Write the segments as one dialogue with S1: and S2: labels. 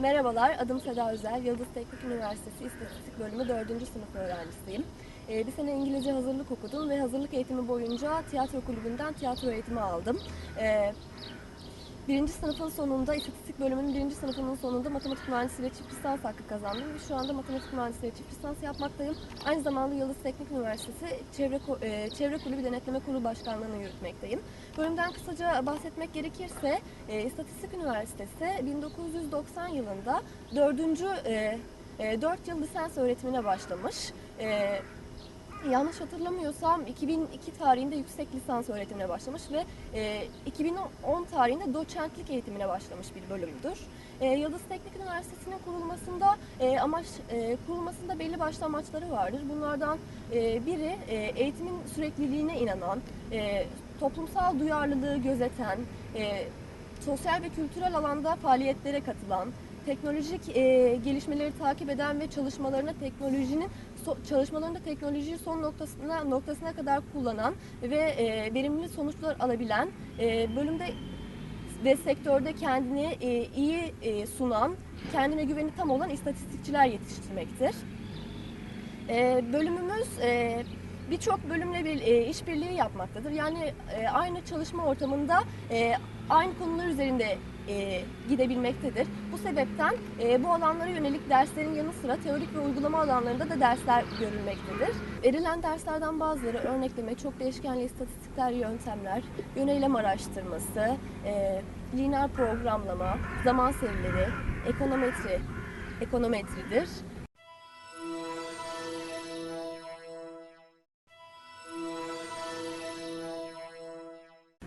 S1: Merhabalar, adım Seda Özel. Yıldız Teknik Üniversitesi İstatistik Bölümü 4. sınıf öğrencisiyim. Ee, Bir sene İngilizce hazırlık okudum ve hazırlık eğitimi boyunca tiyatro kulübünden tiyatro eğitimi aldım. Ee, Birinci sınıfın sonunda, istatistik bölümünün birinci sınıfının sonunda matematik mühendisliği ve çift lisans hakkı kazandım ve şu anda matematik mühendisliği ve çift lisans yapmaktayım. Aynı zamanda Yıldız Teknik Üniversitesi Çevre, e, Çevre Kulübü Denetleme Kurulu Başkanlığı'nı yürütmekteyim. Bölümden kısaca bahsetmek gerekirse, e, İstatistik Üniversitesi 1990 yılında 4. E, e, 4 yıl lisans öğretimine başlamış. Yanlış hatırlamıyorsam 2002 tarihinde yüksek lisans öğretimine başlamış ve e, 2010 tarihinde doçentlik eğitimine başlamış bir bölümdür. E, Yıldız Teknik Üniversitesi'nin kurulmasında e, amaç e, kurulmasında belli başlı amaçları vardır. Bunlardan e, biri e, eğitimin sürekliliğine inanan, e, toplumsal duyarlılığı gözeten, e, sosyal ve kültürel alanda faaliyetlere katılan, teknolojik e, gelişmeleri takip eden ve çalışmalarına teknolojinin so- çalışmalarında teknolojiyi son noktasına noktasına kadar kullanan ve e, verimli sonuçlar alabilen e, bölümde ve sektörde kendini e, iyi e, sunan, kendine güveni tam olan istatistikçiler yetiştirmektir. E, bölümümüz e, birçok bölümle bir e, işbirliği yapmaktadır. Yani e, aynı çalışma ortamında e, aynı konular üzerinde e, gidebilmektedir. Bu sebepten e, bu alanlara yönelik derslerin yanı sıra teorik ve uygulama alanlarında da dersler görülmektedir. Verilen derslerden bazıları örnekleme, çok değişkenli istatistikler yöntemler, yöneylem araştırması, e, lineer programlama, zaman serileri, ekonometri, ekonometridir.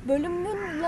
S1: Bölümün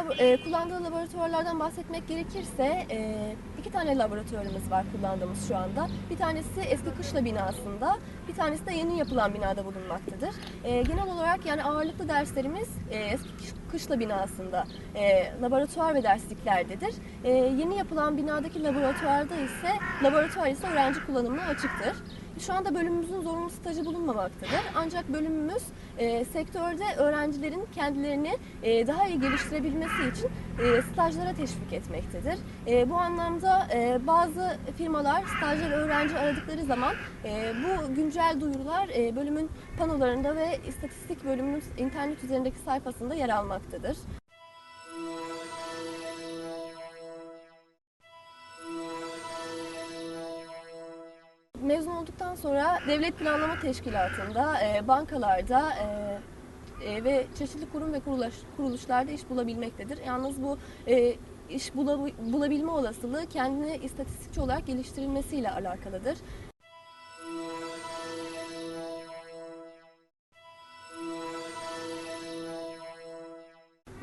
S1: lab- e, kullandığı laboratuvarlardan bahsetmek gerekirse e, iki tane laboratuvarımız var kullandığımız şu anda. Bir tanesi eski kışla binasında, bir tanesi de yeni yapılan binada bulunmaktadır. E, genel olarak yani ağırlıklı derslerimiz e, eski kış- kışla binasında e, laboratuvar ve dersliklerdedir. E, yeni yapılan binadaki laboratuvarda ise laboratuvar ise öğrenci kullanımına açıktır. Şu anda bölümümüzün zorunlu stajı bulunmamaktadır. Ancak bölümümüz e, sektörde öğrencilerin kendilerini e, daha iyi geliştirebilmesi için e, stajlara teşvik etmektedir. E, bu anlamda e, bazı firmalar stajyer öğrenci aradıkları zaman e, bu güncel duyurular e, bölümün panolarında ve istatistik bölümünün internet üzerindeki sayfasında yer almaktadır. Mezun olduktan sonra devlet planlama teşkilatında, e, bankalarda e, e, ve çeşitli kurum ve kuruluş, kuruluşlarda iş bulabilmektedir. Yalnız bu e, iş bula- bulabilme olasılığı kendini istatistikçi olarak geliştirilmesiyle alakalıdır.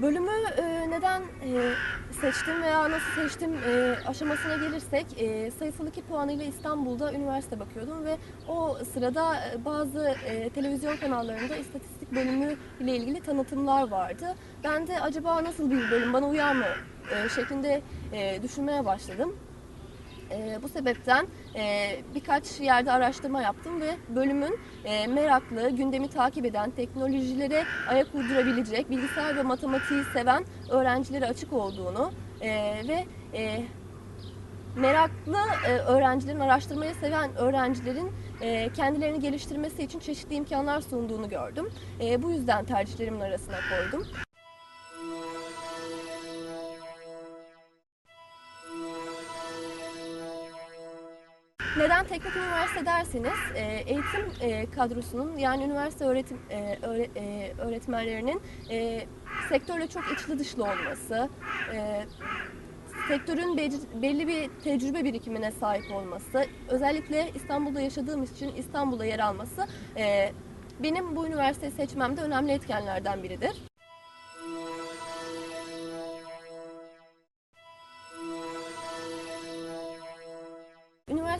S1: Bölümü e, neden e, seçtim veya nasıl seçtim e, aşamasına gelirsek e, sayısal 2 puanıyla İstanbul'da üniversite bakıyordum ve o sırada e, bazı e, televizyon kanallarında istatistik bölümü ile ilgili tanıtımlar vardı. Ben de acaba nasıl bir bölüm bana uyar mı e, şeklinde e, düşünmeye başladım. E, bu sebepten e, birkaç yerde araştırma yaptım ve bölümün e, meraklı, gündemi takip eden, teknolojilere ayak uydurabilecek, bilgisayar ve matematiği seven öğrencilere açık olduğunu e, ve meraklı öğrencilerin, araştırmayı seven öğrencilerin kendilerini geliştirmesi için çeşitli imkanlar sunduğunu gördüm. Bu yüzden tercihlerimin arasına koydum. Neden teknik üniversite derseniz e, eğitim e, kadrosunun yani üniversite öğretim e, öğre- e, öğretmenlerinin e, sektörle çok içli dışlı olması, e, sektörün be- belli bir tecrübe birikimine sahip olması, özellikle İstanbul'da yaşadığım için İstanbul'da yer alması e, benim bu üniversiteyi seçmemde önemli etkenlerden biridir.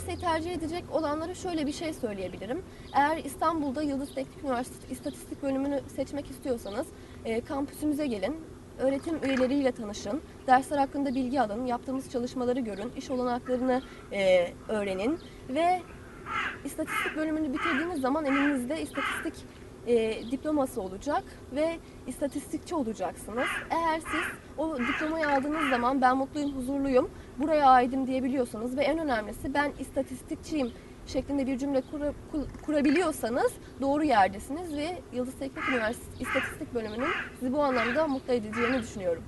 S1: Üniversiteyi tercih edecek olanlara şöyle bir şey söyleyebilirim. Eğer İstanbul'da Yıldız Teknik Üniversitesi İstatistik bölümünü seçmek istiyorsanız e, kampüsümüze gelin. Öğretim üyeleriyle tanışın, dersler hakkında bilgi alın, yaptığımız çalışmaları görün, iş olanaklarını e, öğrenin ve istatistik bölümünü bitirdiğiniz zaman elinizde istatistik e, diploması olacak ve istatistikçi olacaksınız. Eğer siz o diplomayı aldığınız zaman ben mutluyum, huzurluyum buraya aidim diyebiliyorsanız ve en önemlisi ben istatistikçiyim şeklinde bir cümle kura- ku- kurabiliyorsanız doğru yerdesiniz ve Yıldız Teknik Üniversitesi İstatistik Bölümünün sizi bu anlamda mutlu edeceğini düşünüyorum.